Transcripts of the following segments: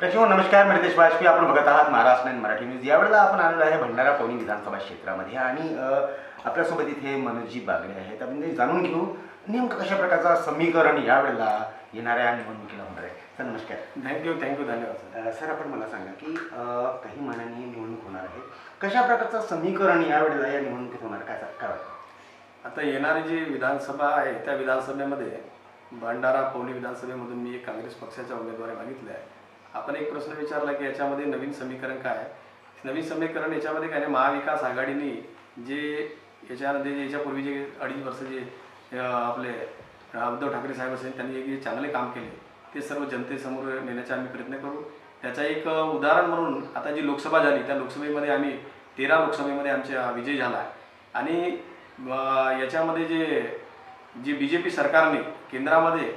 प्रेक्षक नमस्कार. मी रितेश वाजपेयी. आपण बघत आहात महाराष्ट्र नाईन मराठी न्यूज. यावेळेला आपण आलेलो आहे भंडारा पवनी विधानसभा क्षेत्रामध्ये. आणि आपल्यासोबत इथे मनोजजी बागडे आहेत. आपण जाणून घेऊ नेमकं कशा प्रकारचं समीकरण यावेळेला येणाऱ्या निवडणुकीला होणार आहे. सर नमस्कार. थँक्यू थँक्यू धन्यवाद सर. आपण मला सांगा की काही महिन्यांनी निवडणूक होणार आहे. कशा प्रकारचं समीकरण यावेळेला या निवडणुकीत होणार काय काय वाटतं? आता येणारी जी विधानसभा आहे त्या विधानसभेमध्ये भंडारा पवनी विधानसभेमधून मी एक काँग्रेस पक्षाच्या उमेदवारी मागितले आहे. आपण एक प्रश्न विचारला की याच्यामध्ये नवीन समीकरण काय आहे? नवीन समीकरण याच्यामध्ये काय नाही महाविकास आघाडीने जे याच्यामध्ये जे याच्यापूर्वी जे अडीच वर्ष जे आपले उद्धव ठाकरे साहेब असेल त्यांनी एक जे चांगले काम केले ते सर्व जनतेसमोर नेण्याचा आम्ही प्रयत्न करू. त्याचा एक उदाहरण म्हणून आता जी लोकसभा झाली त्या लोकसभेमध्ये आम्ही तेरा लोकसभेमध्ये आमच्या विजय झाला. आहे आणि याच्यामध्ये जे जी बी जे पी सरकारने केंद्रामध्ये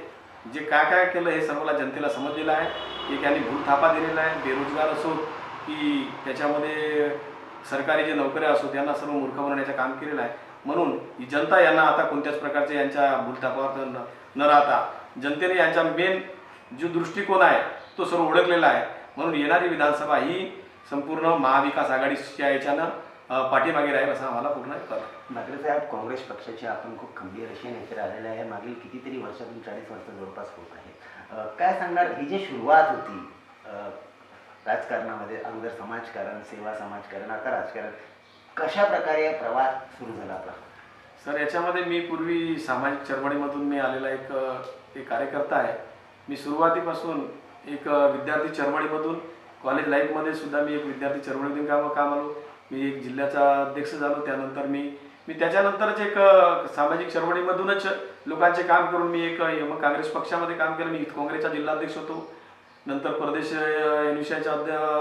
जे काय काय केलं हे सर्वला जनतेला समजलेलं आहे. एक यांनी भूलथापा दिलेला आहे. बेरोजगार असो की त्याच्यामध्ये सरकारी जे नोकऱ्या असो त्यांना सर्व मूर्ख बनवण्याचं काम केलेलं आहे. म्हणून ही जनता यांना आता कोणत्याच प्रकारचे यांच्या भूलथापावर न न राहता जनतेने यांचा मेन जो दृष्टिकोन आहे तो सर्व ओळखलेला आहे. म्हणून येणारी विधानसभा ही संपूर्ण महाविकास आघाडीच्या याच्यानं पाठीमागे राहील असं आम्हाला पूर्ण कळतं बागडे साहेब काँग्रेस पक्षाचे आपण खूप खंबीर असे नेते राहिलेले आहे. मागील कितीतरी वर्षातून चाळीस वर्ष जवळपास होत आहे. काय सांगणार? ही जी सुरुवात होती राजकारणामध्ये अगोदर समाजकारण सेवा समाजकारण आता राजकारण कशा प्रकारे प्रवास सुरू झाला आपला? सर याच्यामध्ये मी पूर्वी सामाजिक चळवळीमधून मी आलेला एक एक कार्यकर्ता आहे. मी सुरुवातीपासून एक विद्यार्थी चळवळीमधून कॉलेज लाईफमध्ये सुद्धा मी एक विद्यार्थी चळवळीतून काम काम आलो. मी एक जिल्ह्याचा अध्यक्ष झालो. त्यानंतर मी मी त्याच्यानंतरच एक सामाजिक चळवळीमधूनच लोकांचे काम करून मी एक मग काँग्रेस पक्षामध्ये काम केलं. मी युथ काँग्रेसचा जिल्हाध्यक्ष होतो. नंतर प्रदेश युनिशाच्या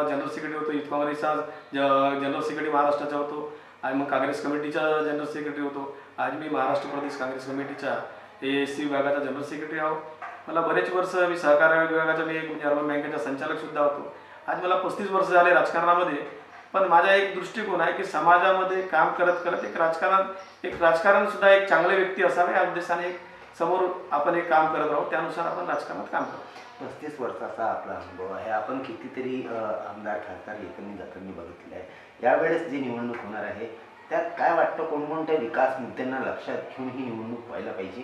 जनरल सेक्रेटरी होतो. युथ काँग्रेसचा जनरल सेक्रेटरी महाराष्ट्राचा होतो. आणि मग काँग्रेस कमिटीचा जनरल सेक्रेटरी होतो. आज मी महाराष्ट्र प्रदेश काँग्रेस कमिटीचा ए एस सी विभागाचा जनरल सेक्रेटरी आहो. मला बरेच वर्ष मी सहकार विभागाचा मी एक म्हणजे अर्बन बँकेचा संचालक सुद्धा होतो. आज मला पस्तीस वर्ष झाले राजकारणामध्ये. पण माझा एक दृष्टिकोन आहे की समाजामध्ये काम करत करत एक राजकारण एक राजकारण सुद्धा एक चांगले व्यक्ती असावे या उद्देशाने एक समोर आपण एक काम करत राहू त्यानुसार आपण राजकारणात काम करू. पस्तीस वर्षाचा आपला अनुभव आहे. आपण कितीतरी आमदार खासदार येताना जाताना बघितले आहे. यावेळेस जी निवडणूक होणार आहे त्यात काय वाटतं? कोणकोणत्या विकास मुद्द्यांना लक्षात घेऊन ही निवडणूक व्हायला पाहिजे?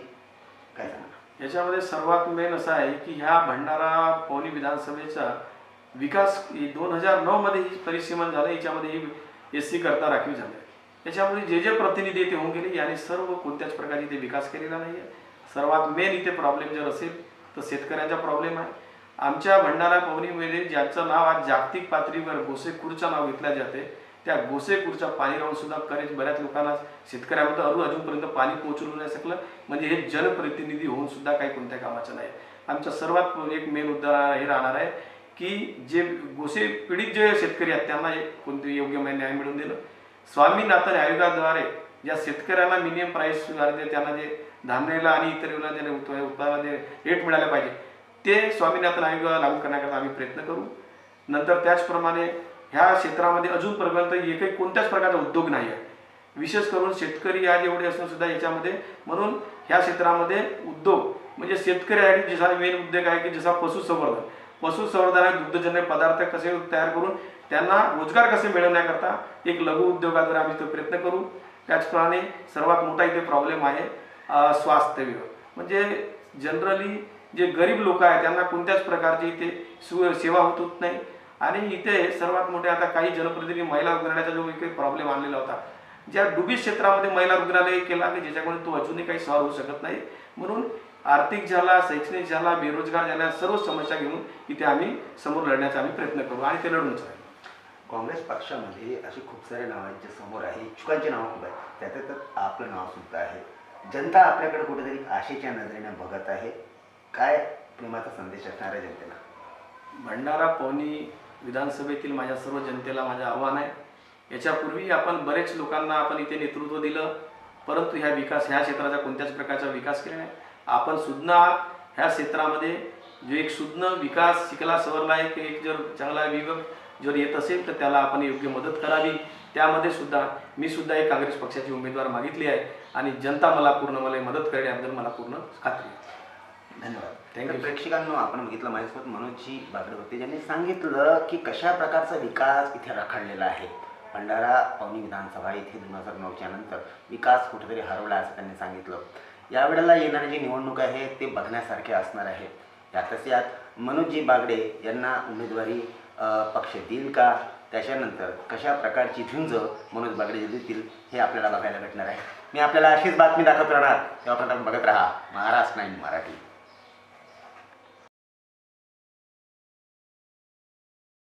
काय सांगा याच्यामध्ये सर्वात मेन असं आहे की ह्या भंडारा पवनी विधानसभेचा विकास दोन हजार नऊमध्ये ही परिसीमन झालं याच्यामध्ये ही एस सी करता राखीव झालं. याच्यामध्ये जे जे प्रतिनिधी ते होऊन गेले याने सर्व कोणत्याच प्रकारे इथे विकास केलेला नाही आहे सर्वात मेन इथे प्रॉब्लेम जर असेल तर शेतकऱ्यांचा प्रॉब्लेम आहे. आमच्या भंडारा पवनीमध्ये ज्याचं नाव आज जागतिक पातळीवर गोसेखूरचं नाव घेतल्या जाते त्या गोसेखूरच्या पाणी राहून सुद्धा करेच बऱ्याच लोकांना शेतकऱ्यामध्ये अजून अजूनपर्यंत पाणी पोहोचवलं नाही शकलं. म्हणजे हे जनप्रतिनिधी होऊन सुद्धा काही कोणत्या कामाचं नाही. आमचा सर्वात एक मेन मुद्दा हे राहणार आहे की जे गोसे पीडित जे शेतकरी आहेत त्यांना एक कोणते योग्य न्याय मिळवून दिलं. स्वामीनाथन आयोगाद्वारे ज्या शेतकऱ्यांना मिनिमम प्राईस त्यांना जे धान्याला आणि इतर उत्पादनाला जे रेट मिळाले पाहिजे ते स्वामीनाथन आयोग लागू करण्याकरता आम्ही प्रयत्न करू. नंतर त्याचप्रमाणे ह्या क्षेत्रामध्ये अजूनपर्यंत एकही कोणत्याच प्रकारचा उद्योग नाही आहे विशेष करून शेतकरी आज एवढे असून सुद्धा याच्यामध्ये म्हणून ह्या क्षेत्रामध्ये उद्योग म्हणजे शेतकऱ्यासाठी जसा मेन उद्योग आहे की जसा पशुसंवर्धन पशुसंवर्धन दुग्धजन्य पदार्थ कसे तयार करून त्यांना रोजगार कसे मिळवण्याकरता एक लघु उद्योगाद्वारे आम्ही तो प्रयत्न करू? त्याचप्रमाणे सर्वात मोठा इथे प्रॉब्लेम आहे स्वास्थ्य विभाग. म्हणजे जनरली जे गरीब लोक आहेत त्यांना कोणत्याच प्रकारची इथे सु सेवा होत होत नाही. आणि इथे सर्वात मोठे आता काही जनप्रतिनिधी महिला रुग्णालयाचा जो एक प्रॉब्लेम आणलेला होता ज्या डुबी क्षेत्रामध्ये महिला रुग्णालय केला की ज्याच्यामुळे तो अजूनही काही सॉल्व्ह होऊ शकत नाही. म्हणून आर्थिक झाला शैक्षणिक झाला बेरोजगार झाला सर्व समस्या घेऊन इथे आम्ही समोर लढण्याचा आम्ही प्रयत्न करू आणि ते लढूनच राहील काँग्रेस पक्षामध्ये असे खूप सारे नाव आहेत जे समोर आहे. इच्छुकांची नावं खूप आहेत. त्यात त्यात आपलं नाव सुद्धा आहे. जनता आपल्याकडे कुठेतरी आशेच्या नजरेने बघत आहे. काय प्रेमाचा संदेश असणार आहे जनतेला? भंडारा पवनी विधानसभेतील माझ्या सर्व जनतेला माझं आव्हान आहे. याच्यापूर्वी आपण बरेच लोकांना आपण इथे नेतृत्व दिलं परंतु ह्या विकास ह्या क्षेत्राचा कोणत्याच प्रकारचा विकास केला नाही. आपण सुद्धा ह्या क्षेत्रामध्ये जो एक सुज्ञ विकास शिकला सवरला आहे की एक जर चांगला विभाग जर येत असेल तर त्याला आपण योग्य मदत करावी. त्यामध्ये सुद्धा मी सुद्धा एक काँग्रेस पक्षाची उमेदवार मागितली आहे आणि जनता मला पूर्ण मला मदत करण्याबद्दल मला पूर्ण खात्री धन्यवाद. You. प्रेक्षकांनो आपण बघितलं माझ्यासोबत मनोजजी बागडे होते ज्यांनी सांगितलं की कशा प्रकारचा विकास इथे रखडलेला आहे. भंडारा पवनी विधानसभा इथे दोन हजार नऊच्या नंतर विकास कुठेतरी हरवला असं त्यांनी सांगितलं. यावेळेला येणारी जी निवडणूक आहे ते बघण्यासारखे असणार आहे. यातच यात मनोजी बागडे यांना उमेदवारी पक्ष देईल का? त्याच्यानंतर कशा प्रकारची झुंज मनोज बागडे देतील हे आपल्याला बघायला भेटणार आहे. मी आपल्याला अशीच बातमी दाखवत राहणार तेव्हा बघत राहा. महाराष्ट्र नाईन मराठी.